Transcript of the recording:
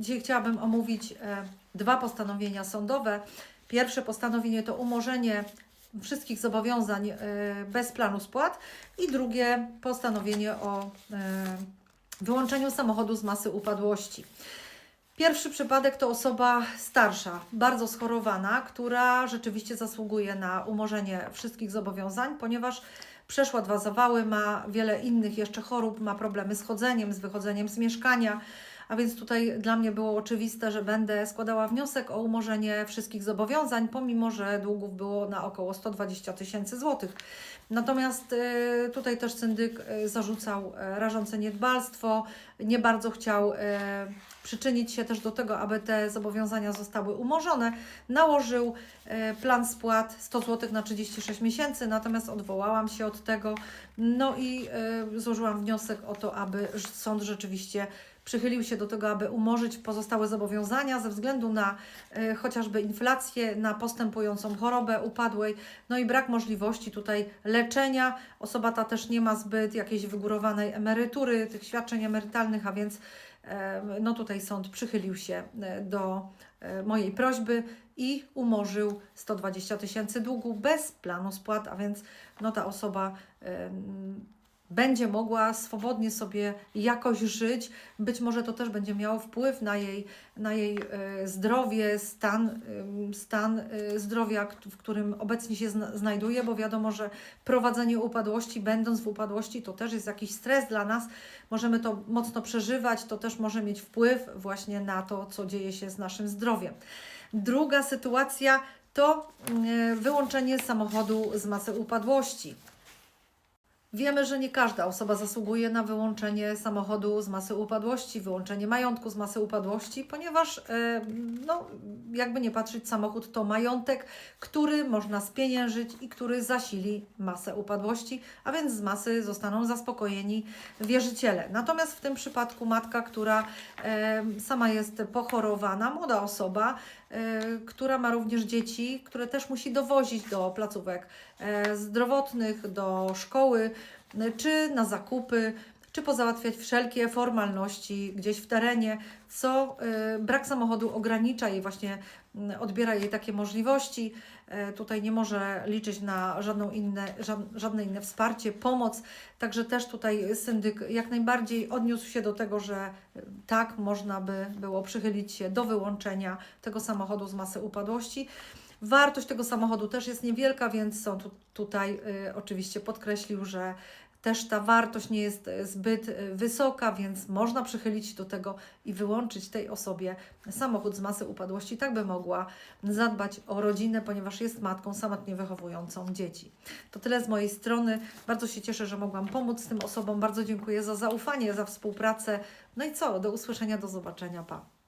Dzisiaj chciałabym omówić e, dwa postanowienia sądowe. Pierwsze postanowienie to umorzenie wszystkich zobowiązań e, bez planu spłat i drugie postanowienie o e, wyłączeniu samochodu z masy upadłości. Pierwszy przypadek to osoba starsza, bardzo schorowana, która rzeczywiście zasługuje na umorzenie wszystkich zobowiązań, ponieważ przeszła dwa zawały, ma wiele innych jeszcze chorób, ma problemy z chodzeniem, z wychodzeniem z mieszkania. A więc tutaj dla mnie było oczywiste, że będę składała wniosek o umorzenie wszystkich zobowiązań, pomimo że długów było na około 120 tysięcy złotych. Natomiast y, tutaj też syndyk y, zarzucał y, rażące niedbalstwo, nie bardzo chciał przyczynić się też do tego, aby te zobowiązania zostały umorzone. Nałożył plan spłat 100 zł na 36 miesięcy, natomiast odwołałam się od tego. No i złożyłam wniosek o to, aby sąd rzeczywiście przychylił się do tego, aby umorzyć pozostałe zobowiązania ze względu na y, chociażby inflację, na postępującą chorobę upadłej, no i brak możliwości tutaj leczenia. Osoba ta też nie ma zbyt jakiejś wygórowanej emerytury, tych świadczeń emerytalnych, a więc e, no tutaj sąd przychylił się e, do e, mojej prośby i umorzył 120 tysięcy długu bez planu spłat, a więc no ta osoba em, będzie mogła swobodnie sobie jakoś żyć. Być może to też będzie miało wpływ na jej, na jej e, zdrowie, stan, stan e, zdrowia, w którym obecnie się zna, znajduje, bo wiadomo, że prowadzenie upadłości, będąc w upadłości, to też jest jakiś stres dla nas. Możemy to mocno przeżywać, to też może mieć wpływ właśnie na to, co dzieje się z naszym zdrowiem. Druga sytuacja to mm, wyłączenie samochodu z masy upadłości. Wiemy, że nie każda osoba zasługuje na wyłączenie samochodu z masy upadłości, wyłączenie majątku z masy upadłości, ponieważ, e, no, jakby nie patrzeć, samochód to majątek, który można spieniężyć i który zasili masę upadłości, a więc z masy zostaną zaspokojeni wierzyciele. Natomiast w tym przypadku matka, która e, sama jest pochorowana, młoda osoba, która ma również dzieci, które też musi dowozić do placówek e, zdrowotnych, do szkoły, e, czy na zakupy, czy pozałatwiać wszelkie formalności gdzieś w terenie, co e, brak samochodu ogranicza jej właśnie, m, odbiera jej takie możliwości. E, Tutaj nie może liczyć na żadną inne, żad- żadne inne wsparcie, pomoc. Także też tutaj syndyk jak najbardziej odniósł się do tego, że e, tak można by było przychylić się do wyłączenia tego samochodu z masy upadłości. Wartość tego samochodu też jest niewielka, więc sąd tu, tutaj y, oczywiście podkreślił, że też ta wartość nie jest y, zbyt y, wysoka, więc można przychylić się do tego i wyłączyć tej osobie samochód z masy upadłości, tak by mogła zadbać o rodzinę, ponieważ jest matką samotnie wychowującą dzieci. To tyle z mojej strony. Bardzo się cieszę, że mogłam pomóc tym osobom. Bardzo dziękuję za zaufanie, za współpracę. No i co? Do usłyszenia, do zobaczenia. Pa.